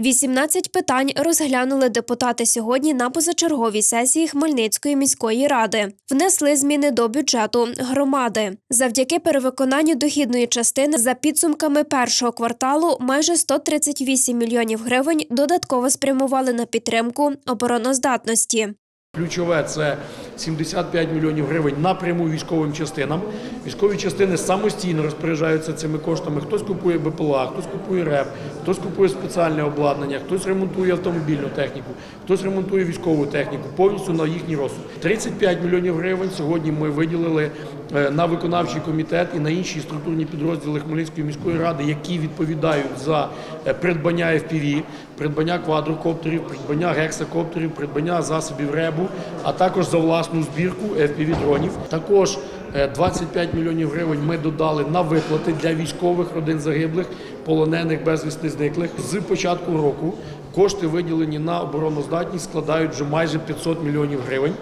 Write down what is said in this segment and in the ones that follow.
18 питань розглянули депутати сьогодні на позачерговій сесії Хмельницької міської ради. Внесли зміни до бюджету громади. Завдяки перевиконанню дохідної частини за підсумками першого кварталу майже 138 мільйонів гривень додатково спрямували на підтримку обороноздатності. Ключове це 75 мільйонів гривень напряму військовим частинам. Військові частини самостійно розпоряджаються цими коштами. Хтось купує БПЛА, хтось купує РЕП, хтось купує спеціальне обладнання, хтось ремонтує автомобільну техніку, хтось ремонтує військову техніку, повністю на їхній розсуд. 35 мільйонів гривень сьогодні ми виділили на виконавчий комітет і на інші структурні підрозділи Хмельницької міської ради, які відповідають за е, придбання FPV, придбання квадрокоптерів, придбання гексакоптерів, придбання засобів РЕБу, а також за власну збірку FPV-дронів. Також е, 25 мільйонів гривень ми додали на виплати для військових родин загиблих, полонених, безвісти зниклих. З початку року кошти виділені на обороноздатність складають вже майже 500 мільйонів гривень.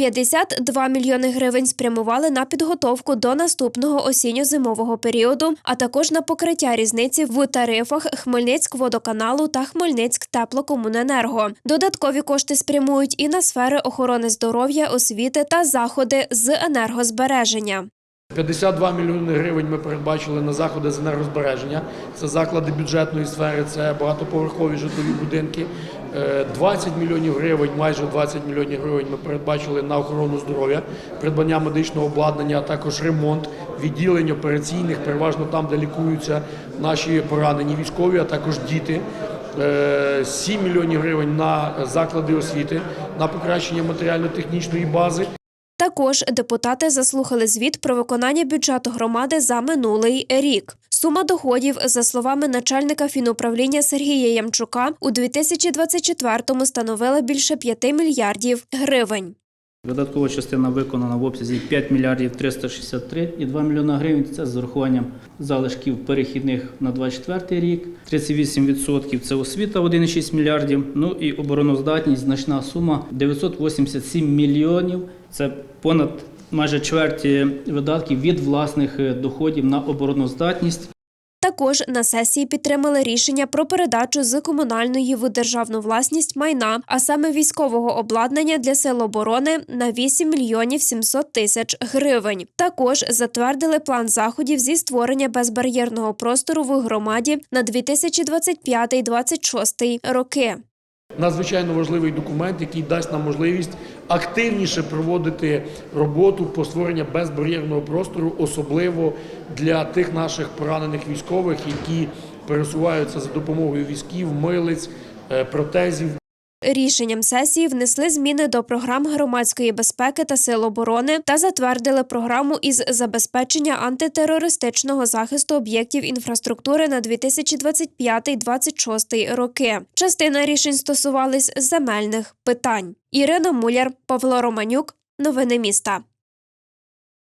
52 мільйони гривень спрямували на підготовку до наступного осінньо-зимового періоду, а також на покриття різниці в тарифах Хмельницькводоканалу та Хмельницьк-Теплокомуненерго. Додаткові кошти спрямують і на сфери охорони здоров'я, освіти та заходи з енергозбереження. 52 мільйони гривень ми передбачили на заходи з енергозбереження. Це заклади бюджетної сфери, це багатоповерхові житлові будинки. Е, 20 мільйонів гривень, майже 20 мільйонів гривень ми передбачили на охорону здоров'я, придбання медичного обладнання, а також ремонт відділень операційних, переважно там, де лікуються наші поранені військові, а також діти. Е, 7 мільйонів гривень на заклади освіти, на покращення матеріально-технічної бази. Також депутати заслухали звіт про виконання бюджету громади за минулий рік. Сума доходів, за словами начальника фінуправління Сергія Ямчука, у 2024-му становила більше 5 мільярдів гривень. Видаткова частина виконана в обсязі 5 мільярдів 363,2 мільйона гривень. Це з урахуванням залишків перехідних на 24 рік. 38% це освіта 1,6 мільярдів. Ну і обороноздатність значна сума 987 мільйонів. Це понад майже чверті видатків від власних е, доходів на обороноздатність. Також на сесії підтримали рішення про передачу з комунальної в державну власність майна, а саме військового обладнання для сил оборони на 8 мільйонів 700 тисяч гривень. Також затвердили план заходів зі створення безбар'єрного простору в громаді на 2025-2026 роки. Надзвичайно важливий документ, який дасть нам можливість активніше проводити роботу по створенню безбар'єрного простору, особливо для тих наших поранених військових, які пересуваються за допомогою військів, милиць, е, протезів. Рішенням сесії внесли зміни до програм громадської безпеки та сил оборони та затвердили програму із забезпечення антитерористичного захисту об'єктів інфраструктури на 2025-2026 роки. Частина рішень стосувались земельних питань. Ірина Муляр, Павло Романюк. Новини міста.